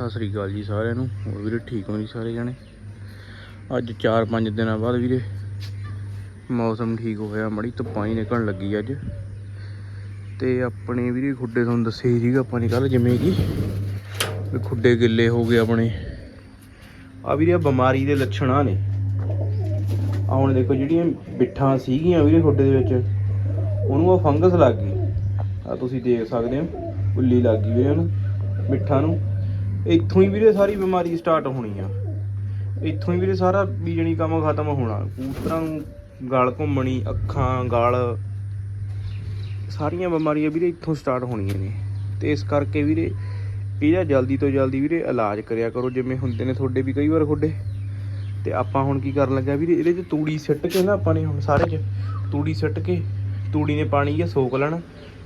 ਸਤਿ ਸ੍ਰੀ ਅਕਾਲ ਜੀ ਸਾਰਿਆਂ ਨੂੰ। ਹੋਰ ਵੀਰੇ ਠੀਕ ਹੋ ਜੀ ਸਾਰੇ ਜਣੇ? ਅੱਜ 4-5 ਦਿਨਾਂ ਬਾਅਦ ਵੀਰੇ ਮੌਸਮ ਠੀਕ ਹੋਇਆ, ਮੜੀ ਧੁੱਪਾਂ ਹੀ ਨਿਕਲਣ ਲੱਗੀ ਅੱਜ। ਤੇ ਆਪਣੇ ਵੀਰੇ ਖੁੱਡੇ ਤੁਹਾਨੂੰ ਦੱਸੇ ਹੀ ਸੀਗਾ ਆਪਾਂ ਨੇ ਕੱਲ ਜਿਵੇਂ ਕਿ ਵੀ ਖੁੱਡੇ ਗਿੱਲੇ ਹੋ ਗਏ ਆਪਣੇ। ਆ ਵੀਰੇ ਆਹ ਬਿਮਾਰੀ ਦੇ ਲੱਛਣ ਆ ਨੇ। ਆ ਹੁਣ ਦੇਖੋ ਜਿਹੜੀਆਂ ਬਿੱਠਾਂ ਸੀਗੀਆਂ ਵੀਰੇ ਖੁੱਡੇ ਦੇ ਵਿੱਚ, ਉਹਨੂੰ ਆ ਫੰਗਸ ਲੱਗ ਗਈ। ਆ ਤੁਸੀਂ ਦੇਖ ਸਕਦੇ ਹੋ, ਉੱਲੀ ਲੱਗ ਗਈ ਵੀਰੇ ਉਹਨੂੰ, ਮਿੱਠਾਂ ਨੂੰ। ਇੱਥੋਂ ਹੀ ਵੀਰੇ ਸਾਰੀ ਬਿਮਾਰੀ ਸਟਾਰਟ ਹੋਣੀ ਆ। ਇੱਥੋਂ ਹੀ ਵੀਰੇ ਸਾਰਾ ਵੀ ਜਣੀ ਕੰਮ ਖਤਮ ਹੋਣਾ। ਕੂਤਰਾਂ ਨੂੰ ਗਲ ਘੁੰਮਣੀ, ਅੱਖਾਂ, ਗਲ। ਸਾਰੀਆਂ ਬਿਮਾਰੀਆਂ ਵੀਰੇ ਇੱਥੋਂ ਸਟਾਰਟ ਹੋਣੀਆਂ ਨੇ। ਤੇ ਇਸ ਕਰਕੇ ਵੀਰੇ ਇਹਦਾ ਜਲਦੀ ਤੋਂ ਜਲਦੀ ਵੀਰੇ ਇਲਾਜ ਕਰਿਆ ਕਰੋ, ਜਿਵੇਂ ਹੁੰਦੇ ਨੇ ਤੁਹਾਡੇ ਵੀ ਕਈ ਵਾਰ ਤੁਹਾਡੇ। ਤੇ ਆਪਾਂ ਹੁਣ ਕੀ ਕਰਨ ਲੱਗਾ ਵੀਰੇ, ਇਹਦੇ 'ਚ ਤੂੜੀ ਸਿੱਟ ਕੇ ਨਾ ਆਪਾਂ ਨੇ ਹੁਣ ਸਾਰੇ 'ਚ ਤੂੜੀ ਸਿੱਟ ਕੇ, ਤੂੜੀ ਨੇ ਪਾਣੀ ਜਾਂ ਸੋਕ ਲੈਣਾ।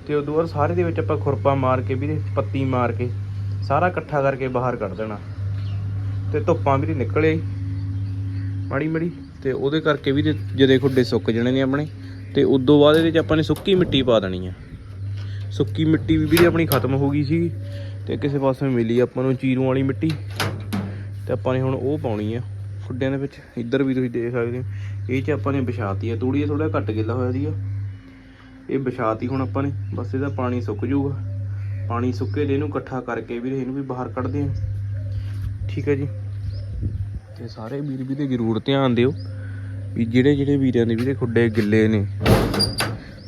ਤੇ ਉਦੋਂ ਬਾਅਦ ਸਾਰੇ ਦੇ ਵਿੱਚ ਆਪਾਂ ਖੁਰਪਾ ਮਾਰ ਕੇ ਵੀਰੇ, ਪੱਤੀ ਮਾਰ ਕੇ ਸਾਰਾ ਇਕੱਠਾ ਕਰਕੇ ਬਾਹਰ ਕੱਢ ਦੇਣਾ। ਤੇ ਧੁੱਪਾਂ ਵੀ ਵੀਰੇ ਨਿਕਲੇ। ਮਾੜੀ ਮਾੜੀ। ਤੇ ਉਹਦੇ ਕਰਕੇ ਵੀ ਜੇ ਜਦੇ ਖੁੱਡੇ ਸੁੱਕ ਜਾਣੇ ਨੇ ਆਪਣੇ। ਤੇ ਉਦੋਂ ਬਾਅਦ ਇਹਦੇ 'ਚ ਆਪਾਂ ਨੇ ਸੁੱਕੀ ਮਿੱਟੀ ਪਾ ਦੇਣੀ ਆ। ਸੁੱਕੀ ਮਿੱਟੀ ਵੀ ਵੀਰੇ ਆਪਣੀ ਖਤਮ ਹੋ ਗਈ ਸੀ। ਤੇ ਕਿਸੇ ਪਾਸੇ ਮਿਲੀ ਆਪਾਂ ਨੂੰ ਚੀਰੂ ਵਾਲੀ ਮਿੱਟੀ। ਤੇ ਆਪਾਂ ਨੇ ਹੁਣ ਉਹ ਪਾਉਣੀ ਆ ਖੁੱਡਿਆਂ ਦੇ ਵਿੱਚ। ਇੱਧਰ ਵੀ ਤੁਸੀਂ ਦੇਖ ਸਕਦੇ ਹੋ। ਇਹ 'ਚ ਆਪਾਂ ਨੇ ਵਿਛਾਤੀ ਆ। ਤੂੜੀ ਥੋੜਾ ਘੱਟ ਗਿੱਲਾ ਹੋਇਆ ਸੀਗਾ। ਇਹ ਵਿਛਾਤੀ ਹੁਣ ਆਪਾਂ ਨੇ। ਬਸ ਇਹਦਾ ਪਾਣੀ ਸੁੱਕ ਜਾਊਗਾ। ਪਾਣੀ ਸੁੱਕੇ ਦੇ ਇਹਨੂੰ ਇਕੱਠਾ ਕਰਕੇ ਵੀਰੇ ਇਹਨੂੰ ਵੀ ਬਾਹਰ ਕੱਢਦੇ ਆ ਠੀਕ ਹੈ ਜੀ। ਤੇ ਸਾਰੇ ਵੀਰ ਵੀ ਤੇ ਜ਼ਰੂਰ ਧਿਆਨ ਦਿਓ ਵੀ ਜਿਹੜੇ ਜਿਹੜੇ ਵੀਰਾਂ ਦੇ ਵੀਰੇ ਖੁੱਡੇ ਗਿੱਲੇ ਨੇ,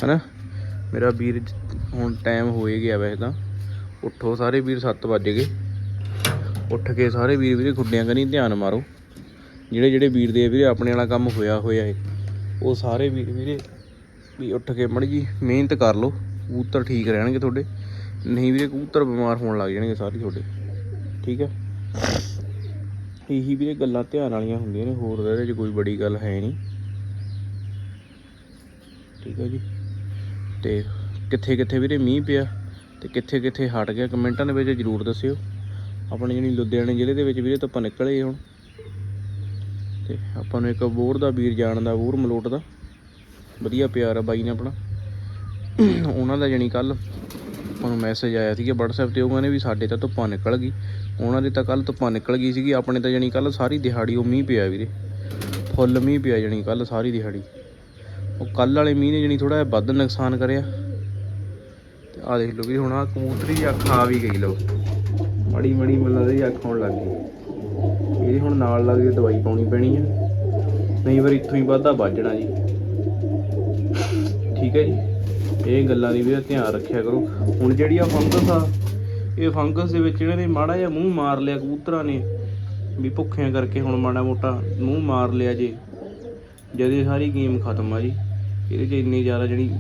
ਹਨਾ? ਮੇਰਾ ਵੀਰ ਹੁਣ ਟਾਈਮ ਹੋ ਗਿਆ ਵੈਸੇ ਤਾਂ। ਉੱਠੋ ਸਾਰੇ ਵੀਰ 7 ਵਜ ਗਏ। ਉੱਠ ਕੇ ਸਾਰੇ ਵੀਰ ਵੀਰੇ ਖੁੱਡਿਆਂ ਕਨੀ ਧਿਆਨ ਮਾਰੋ। ਜਿਹੜੇ ਜਿਹੜੇ ਵੀਰ ਦੇ ਵੀਰੇ ਆਪਣੇ ਵਾਲਾ ਕੰਮ ਹੋਇਆ ਹੋਇਆ ਏ ਉਹ ਸਾਰੇ ਵੀਰ ਵੀਰੇ ਵੀ ਉੱਠ ਕੇ ਮੜੀ ਜੀ ਮਿਹਨਤ ਕਰ ਲਓ। ਕਬੂਤਰ ਠੀਕ ਰਹਿਣਗੇ ਤੁਹਾਡੇ। ਨਹੀਂ ਵੀਰੇ, ਕਬੂਤਰ ਬਿਮਾਰ ਹੋਣ ਲੱਗ ਜਾਣਗੇ ਸਾਰੇ ਤੁਹਾਡੇ। ਠੀਕ ਹੈ? ਇਹੀ ਵੀਰੇ ਗੱਲਾਂ ਧਿਆਨ ਵਾਲੀਆਂ ਹੁੰਦੀਆਂ ਨੇ, ਹੋਰ ਇਹਦੇ 'ਚ ਕੋਈ ਬੜੀ ਗੱਲ ਹੈ ਨਹੀਂ। ਠੀਕ ਹੈ ਜੀ? ਤੇ ਕਿੱਥੇ ਕਿੱਥੇ ਵੀਰੇ ਮੀਂਹ ਪਿਆ, ਤੇ ਕਿੱਥੇ ਕਿੱਥੇ ਹਟ ਗਿਆ? ਕਮੈਂਟਾਂ ਦੇ ਵਿੱਚ ਜਰੂਰ ਦੱਸਿਓ। ਆਪਣੇ ਜਿਹੜੀ ਲੁਧਿਆਣੇ ਜ਼ਿਲ੍ਹੇ ਦੇ ਵਿੱਚ ਵੀਰੇ ਤਾਂ ਆਪਾਂ ਨਿਕਲੇ ਹੁਣ। ਤੇ ਆਪਾਂ ਨੂੰ ਇੱਕ ਬੋਰ ਦਾ ਵੀਰ ਜਾਣ ਦਾ, ਬੋਰ ਮਲੋਟ ਦਾ। ਵਧੀਆ ਪਿਆਰ ਆ ਬਾਈ ਨੇ ਆਪਣਾ। ਉਹਨਾਂ ਦਾ ਜਾਣੀ ਕੱਲ ਆਪਾਂ ਨੂੰ ਮੈਸੇਜ ਆਇਆ ਸੀਗਾ WhatsApp ਤੇ ਉਹ ਕਹਿੰਦੇ ਵੀ ਸਾਡੇ ਤਾਂ ਧੁੱਪਾਂ ਨਿਕਲ ਗਈ। ਉਹਨਾਂ ਦੀ ਤਾਂ ਕੱਲ ਧੁੱਪਾਂ ਨਿਕਲ ਗਈ ਸੀਗੀ, ਆਪਣੇ ਤਾਂ ਜਾਣੀ ਕੱਲ ਸਾਰੀ ਦਿਹਾੜੀ ਉਹ ਮੀਂਹ ਪਿਆ ਵੀਰੇ। ਫੁੱਲ ਮੀਂਹ ਪਿਆ ਜਾਣੀ ਕੱਲ ਸਾਰੀ ਦਿਹਾੜੀ। ਉਹ ਕੱਲ ਵਾਲੇ ਮੀਂਹ ਨੇ ਜਾਣੀ ਥੋੜਾ ਜਿਹਾ ਵੱਧ ਨੁਕਸਾਨ ਕਰਿਆ। ਤੇ ਆ ਦੇਖ ਲਓ ਵੀ ਹੁਣ ਆ ਕਬੂਤਰੀ ਅੱਖ ਆ ਵੀ ਗਈ ਲੋ ਮੜੀ ਮੜੀ ਮੱਲਾ ਦੀ ਅੱਖ ਹੋਣ ਲੱਗ ਗਈ। ਇਹਦੀ ਹੁਣ ਨਾਲ ਲੱਗ ਦਵਾਈ ਪਾਉਣੀ ਪੈਣੀ ਆ। ਨਹੀਂ ਵਾਰ ਇੱਥੋਂ ਹੀ ਵਾਧਾ ਵੱਜਣਾ ਜੀ। ਠੀਕ ਹੈ ਜੀ। ਇਹ ਗੱਲਾਂ ਦੀ ਵੀ ਧਿਆਨ ਰੱਖਿਆ ਕਰੋ। ਹੁਣ ਜਿਹੜੀ ਆ ਫੰਗਸ ਆ, ਇਹ ਫੰਗਸ ਦੇ ਵਿੱਚ ਇਹਨਾਂ ਨੇ ਮਾੜਾ ਜਿਹਾ ਮੂੰਹ ਮਾਰ ਲਿਆ ਕਬੂਤਰਾਂ ਨੇ। ਵੀ ਭੁੱਖਿਆਂ ਕਰਕੇ ਹੁਣ ਮਾੜਾ ਮੋਟਾ ਮੂੰਹ ਮਾਰ ਲਿਆ ਜੇ। ਜਦ ਇਹ ਸਾਰੀ ਗੇਮ ਖਤਮ ਆ ਜੀ। ਇਹਦੇ 'ਚ ਇੰਨੀ ਜ਼ਿਆਦਾ ਜਿਹੜੀ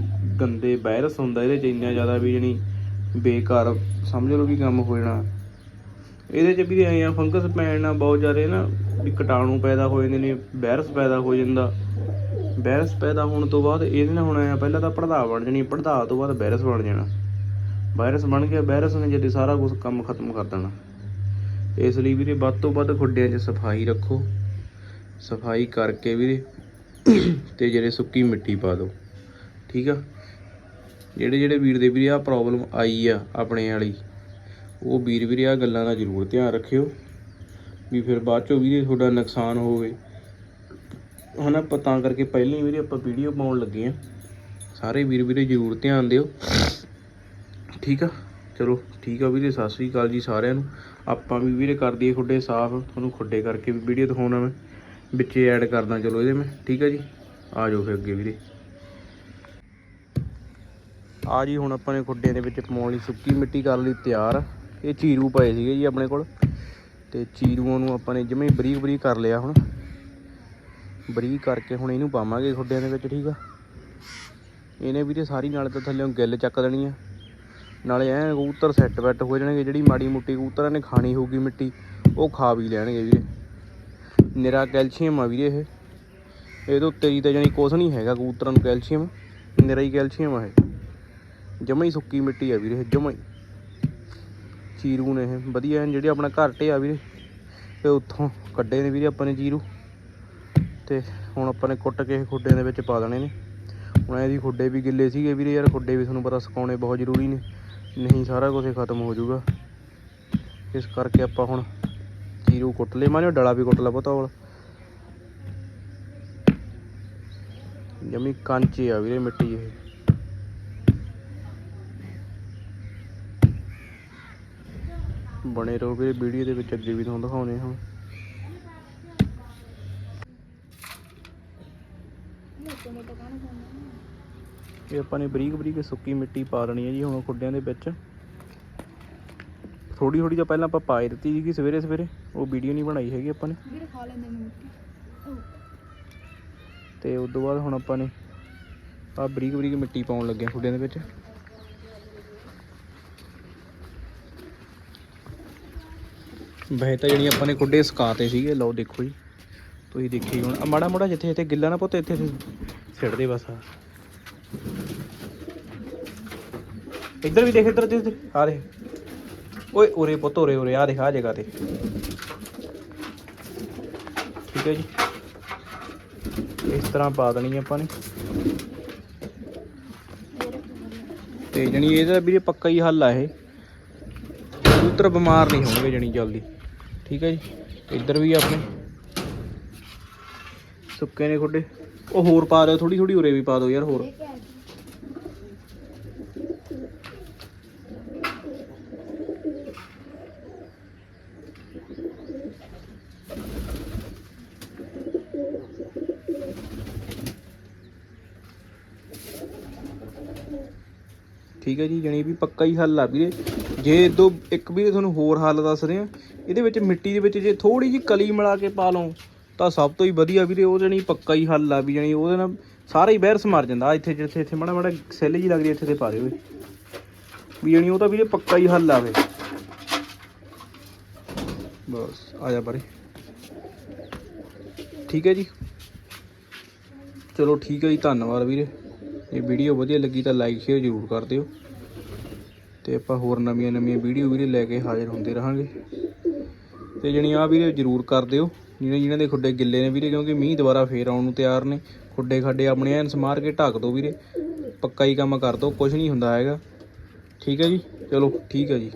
ਗੰਦੇ ਵਾਇਰਸ ਹੁੰਦਾ, ਇਹਦੇ 'ਚ ਇੰਨਾ ਜ਼ਿਆਦਾ ਵੀ ਜਿਹੜੀ ਬੇਕਾਰ, ਸਮਝ ਲਓ ਵੀ ਕੰਮ ਹੋ ਜਾਣਾ। ਇਹਦੇ 'ਚ ਵੀ ਐਂ ਆ, ਫੰਗਸ ਪੈਣ ਨਾਲ ਬਹੁਤ ਜ਼ਿਆਦਾ ਨਾ ਵੀ ਕੀਟਾਣੂ ਪੈਦਾ ਹੋ ਜਾਂਦੇ ਨੇ ਵਾਇਰਸ ਪੈਦਾ ਹੋ ਜਾਂਦਾ। ਵਾਇਰਸ ਪੈਦਾ ਹੋਣ ਤੋਂ ਬਾਅਦ ਇਹਦੇ ਨਾਲ ਹੁਣ ਆਇਆ ਪਹਿਲਾਂ ਤਾਂ ਪੜਦਾ ਬਣ ਜਾਣੀ ਪੜਦਾ ਤੋਂ ਬਾਅਦ ਵਾਇਰਸ ਬਣ ਜਾਣਾ। ਵਾਇਰਸ ਬਣ ਗਿਆ, ਵਾਇਰਸ ਨੇ ਜਿਹੜੇ ਸਾਰਾ ਕੁਝ ਕੰਮ ਖਤਮ ਕਰ ਦੇਣਾ। ਇਸ ਲਈ ਵੀਰੇ ਵੱਧ ਤੋਂ ਵੱਧ ਖੁੱਡਿਆਂ 'ਚ ਸਫ਼ਾਈ ਰੱਖੋ। ਸਫ਼ਾਈ ਕਰਕੇ ਵੀਰੇ ਤੇ ਜਿਹੜੇ ਸੁੱਕੀ ਮਿੱਟੀ ਪਾ ਦਿਓ। ਠੀਕ ਆ? ਜਿਹੜੇ ਜਿਹੜੇ ਵੀਰ ਦੇ ਵੀਰੇ ਆ ਪ੍ਰੋਬਲਮ ਆਈ ਆ ਆਪਣੇ ਵਾਲੀ, ਉਹ ਵੀਰ ਵੀਰੇ ਆ ਗੱਲਾਂ ਦਾ ਜ਼ਰੂਰ ਧਿਆਨ ਰੱਖਿਓ। ਵੀ ਫਿਰ ਬਾਅਦ ਚੋਂ ਵੀਰੇ ਤੁਹਾਡਾ ਨੁਕਸਾਨ ਹੋਵੇ। ਹਨਾ ਆਪਾਂ ਤਾਂ ਕਰਕੇ ਪਹਿਲਾਂ ਹੀ ਵੀਰੇ ਆਪਾਂ ਵੀਡੀਓ ਪਾਉਣ ਲੱਗੇ ਆ ਸਾਰੇ ਵੀਰ ਵੀਰੇ ਜ਼ਰੂਰ ਧਿਆਨ ਦਿਓ। ਠੀਕ ਆ? ਚਲੋ, ਠੀਕ ਆ ਵੀਰੇ, ਸਤਿ ਸ੍ਰੀ ਅਕਾਲ ਜੀ ਸਾਰਿਆਂ ਨੂੰ। ਆਪਾਂ ਵੀ ਵੀਰੇ ਕਰ ਦਈਏ ਖੁੱਡੇ ਸਾਫ਼। ਤੁਹਾਨੂੰ ਖੁੱਡੇ ਕਰਕੇ ਵੀ ਵੀਡੀਓ ਦਿਖਾਉਣਾ ਮੈਂ। ਵਿੱਚੇ ਐਡ ਕਰਦਾ, ਚਲੋ ਇਹਦੇ ਮੈਂ। ਠੀਕ ਆ ਜੀ? ਆ ਜਾਓ ਫਿਰ ਅੱਗੇ ਵੀਰੇ। ਆ ਜੀ, ਹੁਣ ਆਪਾਂ ਨੇ ਖੁੱਡਿਆਂ ਦੇ ਵਿੱਚ ਪਾਉਣ ਲਈ ਸੁੱਕੀ ਮਿੱਟੀ ਕਰ ਲਈ ਤਿਆਰ ਇਹ ਚੀਰੂ ਪਏ ਸੀਗੇ ਜੀ ਆਪਣੇ ਕੋਲ। ਤੇ ਚੀਰੂਆਂ ਨੂੰ ਆਪਾਂ ਨੇ ਜਿਵੇਂ ਬਰੀਕ ਬਰੀਕ ਕਰ ਲਿਆ ਹੁਣ। ਬਰੀਕ ਕਰਕੇ ਹੁਣ ਇਹਨੂੰ ਪਾਵਾਂਗੇ ਖੁੱਡਿਆਂ ਦੇ ਵਿੱਚ, ਠੀਕ ਆ? ਇਹਨੇ ਵੀਰੇ ਸਾਰੀ ਨਾਲ ਤਾਂ ਥੱਲੇੋਂ ਗਿੱਲ ਚੱਕ ਦੇਣੀ ਆ। ਨਾਲੇ ਐ ਕਬੂਤਰ ਸੈੱਟ ਬੈਟ ਹੋ ਜਾਣਗੇ, ਜਿਹੜੀ ਮਾੜੀ ਮੁੱਟੀ ਕਬੂਤਰਾਂ ਨੇ ਖਾਣੀ ਹੋਊਗੀ ਮਿੱਟੀ, ਉਹ ਖਾ ਵੀ ਲੈਣਗੇ ਵੀਰੇ। ਨਿਰਾ ਕੈਲਸ਼ੀਅਮ ਆ ਵੀਰੇ ਇਹ। ਇਹਦੇ ਉੱਤੇ ਜੀ ਤਾਂ ਜਾਨੀ ਕੁਛ ਨਹੀਂ ਹੈਗਾ ਕਬੂਤਰਾਂ ਨੂੰ ਕੈਲਸ਼ੀਅਮ, ਨਿਰਾ ਹੀ ਕੈਲਸ਼ੀਅਮ ਆ ਇਹ। ਜਮਾ ਹੀ ਸੁੱਕੀ ਮਿੱਟੀ ਆ ਵੀਰੇ ਜਮਾ ਹੀ। ਚੀਰੂ ਨੇ ਇਹ, ਵਧੀਆ ਜਿਹੜੇ ਆਪਣਾ ਘਰ ਆ ਵੀਰੇ। ਤੇ ਉੱਥੋਂ ਕੱਢੇ ਨੇ ਵੀਰੇ ਆਪਾਂ ਨੇ ਜੀਰੂ ਤੇ ਹੁਣ ਆਪਾਂ ਨੇ ਕੁੱਟ ਕੇ ਇਹ ਖੁੱਡਿਆਂ ਦੇ ਵਿੱਚ ਪਾ ਦੇਣੇ ਨੇ। ਹੁਣ ਇਹਦੀ ਖੁੱਡੇ ਵੀ ਗਿੱਲੇ ਸੀਗੇ ਵੀਰੇ ਯਾਰ, ਖੁੱਡੇ ਵੀ ਤੁਹਾਨੂੰ ਪਤਾ ਸੁਕਾਉਣੇ ਬਹੁਤ ਜ਼ਰੂਰੀ ਨੇ। ਨਹੀਂ, ਸਾਰਾ ਕੁਝ ਖਤਮ ਹੋ ਜਾਊਗਾ। ਇਸ ਕਰਕੇ ਆਪਾਂ ਹੁਣ ਜੀਰੂ ਕੁੱਟ ਲਏ। ਮਾਨੇ ਡਲਾ ਵੀ ਕੁੱਟ ਲਾ ਪਤਾ ਹੋਲ ਜਮੀ ਕਾਂਚੀ ਆ ਵੀਰੇ ਮਿੱਟੀ ਇਹ। ਬਣੇ ਰਹੋ ਵੀਰੇ, ਵੀਡੀਓ ਦੇ ਵਿੱਚ ਅੱਗੇ ਵੀ ਤੁਹਾਨੂੰ ਦਿਖਾਉਣੇ ਹਾਂ ਇਹ ਆਪਾਂ ਨੇ ਬਰੀਕ ਬਰੀਕ ਸੁੱਕੀ ਮਿੱਟੀ ਪਾ ਦੇਣੀ ਹੈ ਜੀ ਹੁਣ ਖੁੱਡਿਆਂ ਦੇ ਵਿੱਚ। ਥੋੜੀ ਥੋੜੀ ਜਿਹਾ ਪਹਿਲਾਂ ਆਪਾਂ ਪਾਈ ਦਿੱਤੀ ਸੀਗੀ ਸਵੇਰੇ ਸਵੇਰੇ ਉਹ ਵੀਡੀਓ ਨਹੀਂ ਬਣਾਈ ਹੈਗੀ ਆਪਾਂ ਨੇ। ਵੀਰੇ ਖਾ ਲੈਂਦੇ ਨੇ ਮਿੱਟੀ। ਉਹ ਤੇ ਉਸ ਤੋਂ ਬਾਅਦ ਹੁਣ ਆਪਾਂ ਨੇ ਆ ਬਰੀਕ ਬਰੀਕ ਮਿੱਟੀ ਪਾਉਣ ਲੱਗੇ ਹਾਂ ਖੁੱਡਿਆਂ ਦੇ ਵਿੱਚ। ਵੈਸੇ ਤਾਂ ਜਿਹੜੀ ਆਪਾਂ ਨੇ ਖੁੱਡੇ ਸੁਕਾਤੇ ਸੀਗੇ ਲਓ ਦੇਖੋ ਜੀ। ਤੁਸੀਂ ਦੇਖੀ ਹੁਣ। ਆਹ ਮਾੜਾ ਮਾੜਾ ਜਿੱਥੇ ਜਿੱਥੇ ਗਿੱਲਾ ਨਾ ਪੁੱਤ ਇੱਥੇ ਇੱਥੇ ਛਿੜ ਦੇ ਬਸ ਆ। ਇੱਧਰ ਵੀ ਦੇਖ, ਇੱਧਰ ਇੱਧਰ ਆ ਦੇ ਓਏ, ਉਰੇ ਪੁੱਤ, ਉਰੇ ਉਰੇ। ਆ ਦੇਖ, ਆ ਜਗ੍ਹਾ ਤੇ। ਠੀਕ ਹੈ ਜੀ। ਇਸ ਤਰ੍ਹਾਂ ਪਾ ਦੇਣੀ ਆਪਾਂ ਨੇ। ਤੇ ਜਣੀ ਇਹਦਾ ਵੀਰੇ ਪੱਕਾ ਹੀ ਹੱਲ ਆ ਇਹ। ਕਬੂਤਰ ਬਿਮਾਰ ਨਹੀਂ ਹੋਣਗੇ ਜਣੀ ਜਲਦੀ। ਠੀਕ ਹੈ ਜੀ। ਇੱਧਰ ਵੀ ਆਪਣੇ। ਸੁੱਕੇ ਨੇ ਖੁੱਡੇ ਉਹ ਹੋਰ ਪਾ ਦਿਓ ਥੋੜੀ ਥੋੜੀ ਉਰੇ ਵੀ ਪਾ ਦਿਓ ਯਾਰ ਹੋਰ। ਠੀਕ ਹੈ ਜੀ, ਜਣੀ ਵੀ ਪੱਕਾ ਹੀ ਹੱਲ ਆ ਵੀਰੇ। ਜੇ ਦੋ, ਇੱਕ ਵੀਰੇ ਤੁਹਾਨੂੰ ਹੋਰ ਹੱਲ ਦੱਸ ਰਹੇ ਆ ਇਹਦੇ ਵਿੱਚ ਮਿੱਟੀ ਦੇ ਵਿੱਚ ਜੇ ਥੋੜੀ ਜੀ ਕਲੀ ਮਿਲਾ ਕੇ ਪਾ ਲਓ ਤਾਂ ਸਭ ਤੋਂ ਹੀ ਵਧੀਆ ਵੀਰੇ, ਉਹ ਜਣੀ ਪੱਕਾ ਹੀ ਹੱਲ ਆ ਵੀ ਜਣੀ, ਉਹਦੇ ਨਾਲ ਸਾਰਾ ਹੀ ਵਾਇਰਸ ਮਰ ਜਾਂਦਾ, ਇੱਥੇ ਜਿੱਥੇ ਇੱਥੇ ਮਾੜਾ ਮਾੜਾ ਸੈੱਲ ਜੀ ਲੱਗਦੀ ਇੱਥੇ ਤੇ ਪਾ ਦਿਓ ਵੀ ਜਣੀ ਉਹ ਤਾਂ ਵੀਰੇ ਪੱਕਾ ਹੀ ਹੱਲ ਆਵੇ ਬਸ, ਆ ਜਾ ਬਾਰੇ। ਠੀਕ ਹੈ ਜੀ। ਚਲੋ ਠੀਕ ਹੈ ਜੀ, ਧੰਨਵਾਦ ਵੀਰੇ। ਇਹ ਵੀਡੀਓ ਵਧੀਆ ਲੱਗੀ ਤਾਂ ਲਾਈਕ, ਸ਼ੇਅਰ ਜ਼ਰੂਰ ਕਰ ਦਿਓ। ਤੇ ਆਪਾਂ ਹੋਰ ਨਵੀਆਂ ਨਵੀਆਂ ਵੀਡੀਓ ਵੀਰੇ ਲੈ ਕੇ ਹਾਜ਼ਰ ਹੁੰਦੇ ਰਹਾਂਗੇ। ਤੇ ਜਣੀ ਆ ਵੀਰੇ ਜ਼ਰੂਰ ਕਰ ਦਿਓ। ਜਿਹਨੇ ਜਿਹਨਾਂ ਦੇ ਖੁੱਡੇ ਗਿੱਲੇ ਨੇ ਵੀਰੇ, ਕਿਉਂਕਿ ਮੀਂਹ ਦੁਬਾਰਾ ਫੇਰ ਆਉਣ ਨੂੰ ਤਿਆਰ ਨੇ। ਖੁੱਡੇ ਖੱਡੇ ਆਪਣੇ ਐਨ ਸਮਾਰ ਕੇ ਢੱਕ ਦਿਓ ਵੀਰੇ। ਪੱਕਾ ਹੀ ਕੰਮ ਕਰ ਦਿਓ ਕੁਝ ਨਹੀਂ ਹੁੰਦਾ ਹੈਗਾ। ਠੀਕ ਹੈ ਜੀ? ਚਲੋ, ਠੀਕ ਹੈ ਜੀ।